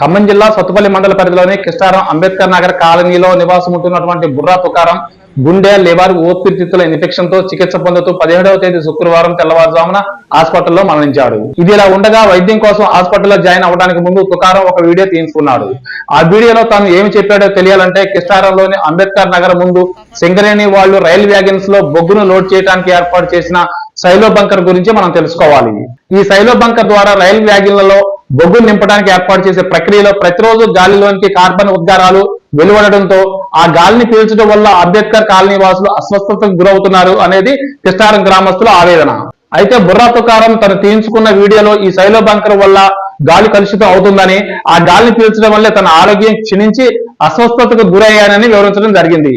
ఖమ్మం జిల్లా సత్తుపల్లి మండల పరిధిలోని కిష్టారం అంబేద్కర్ నగర్ కాలనీలో నివాసం ఉంటున్నటువంటి బుర్రా తుకారం గుండె లివర్ ఊపిరితిత్తుల ఇన్ఫెక్షన్తో చికిత్స పొందుతూ పదిహేడవ తేదీ శుక్రవారం తెల్లవారుజామున హాస్పిటల్లో మరణించాడు. ఇది ఇలా ఉండగా వైద్యం కోసం హాస్పిటల్లో జాయిన్ అవ్వడానికి ముందు తుకారం ఒక వీడియో తీసుకున్నాడు ఆ వీడియోలో తాను ఏమి చెప్పాడో తెలియాలంటే కిష్టారంలోని అంబేద్కర్ నగర్ ముందు సింగరేణి వాళ్ళు రైల్ వ్యాగన్స్లో బొగ్గును లోడ్ చేయడానికి ఏర్పాటు చేసిన సైలో బంకర్ గురించి మనం తెలుసుకోవాలి. ఈ సైలో బంకర్ ద్వారా రైలు వ్యాగన్లలో బొగ్గులు నింపడానికి ఏర్పాటు చేసే ప్రక్రియలో ప్రతిరోజు గాలిలోనికి కార్బన్ ఉద్గారాలు వెలువడడంతో ఆ గాలిని పీల్చడం వల్ల అంబేద్కర్ కాలనీ వాసులు అస్వస్థతకు గురవుతున్నారు అనేది కృష్ణారం గ్రామస్తుల ఆవేదన. అయితే బుర్రా తుకారం తను తీయించుకున్న వీడియోలో ఈ సైలో బంకర్ వల్ల గాలి కలుషితం అవుతుందని ఆ గాలిని పీల్చడం వల్లే తన ఆరోగ్యం క్షీణించి అస్వస్థతకు గురయ్యానని వివరించడం జరిగింది.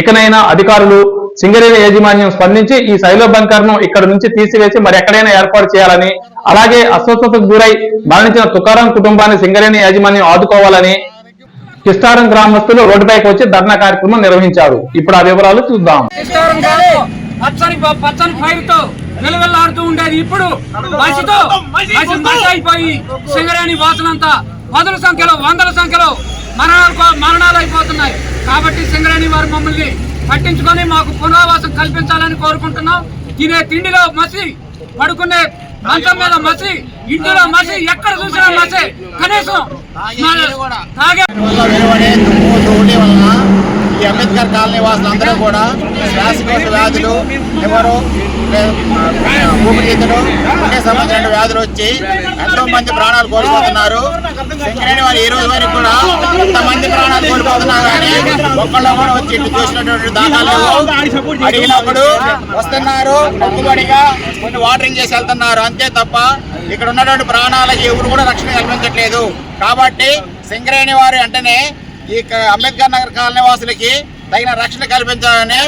ఇకనైనా అధికారులు సింగరేణి యాజమాన్యం స్పందించి ఈ శైలో బంకర్ను ఇక్కడ నుంచి తీసివేసి మరి ఎక్కడైనా ఏర్పాటు చేయాలని అలాగే అస్వస్థతకు గురై మరణించిన తుకారం కుటుంబాన్ని సింగరేణి యాజమాన్యం ఆదుకోవాలని కిస్తారం గ్రామస్తులు రోడ్డుపైకి వచ్చి ధర్నా కార్యక్రమం నిర్వహించారు. ఇప్పుడు ఆ వివరాలు చూద్దాం. ఇష్టం పచ్చని పచ్చని పైరుతో వెలువెల్లాడుతూ ఉండేది. ఇప్పుడు మసితో మసి అయిపోయి సింగరేణి వాసనంతా వందల సంఖ్యలో వందల సంఖ్యలో మరణాలు మరణాలు అయిపోతున్నాయి. కాబట్టి సింగరేణి వారు మమ్మల్ని పట్టించుకొని మాకు పునరావాసం కల్పించాలని కోరుకుంటున్నాం. తినే తిండిలో మసి పడుకునే మంచం మీద మసి ఇంటిలో మసి ఎక్కడ చూసినా మసి. కనీసం తాగే వెలువడే ఈ అంబేద్కర్ కాలనీ వాసులందరూ కూడా శ్వాసకోశ వ్యాధులు ఎవరు? ఊపిరితిత్తులు గుండె సంబంధించిన వ్యాధులు వచ్చి ఎంతో మంది ప్రాణాలు కోల్పోతున్నారు. సింగరేణి వారు ఈ రోజు వరకు కూడా ఇంతమంది ప్రాణాలు కోల్పోతున్నారు కానీ ఒక్కళ్ళు కూడా వచ్చి ఇటు చూసినటువంటి దాఖలు అడిగినప్పుడు వస్తున్నారు మొక్కుబడిగా కొన్ని వాటరింగ్ చేసి వెళ్తున్నారు. అంతే తప్ప ఇక్కడ ఉన్నటువంటి ప్రాణాలకి ఎవరు కూడా రక్షణ కల్పించట్లేదు. కాబట్టి సింగరేణి వారు వెంటనే ఈ క- అంబేద్కర్ నగర్ కాలనీ వాసులకి తగిన రక్షణ కల్పించాలని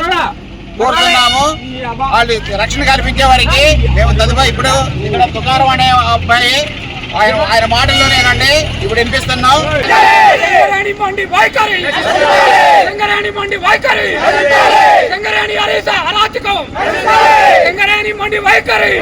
కోరుతున్నాము. వాళ్ళు రక్షణ కల్పించే వారికి మేము తదుపరి ఇప్పుడు ఇక్కడ తుకారం అనే అబ్బాయి ఆయన ఆయన మాటల్లో నేనండి ఇప్పుడు వినిపిస్తున్నాం. వైఖరి. వైఖరి.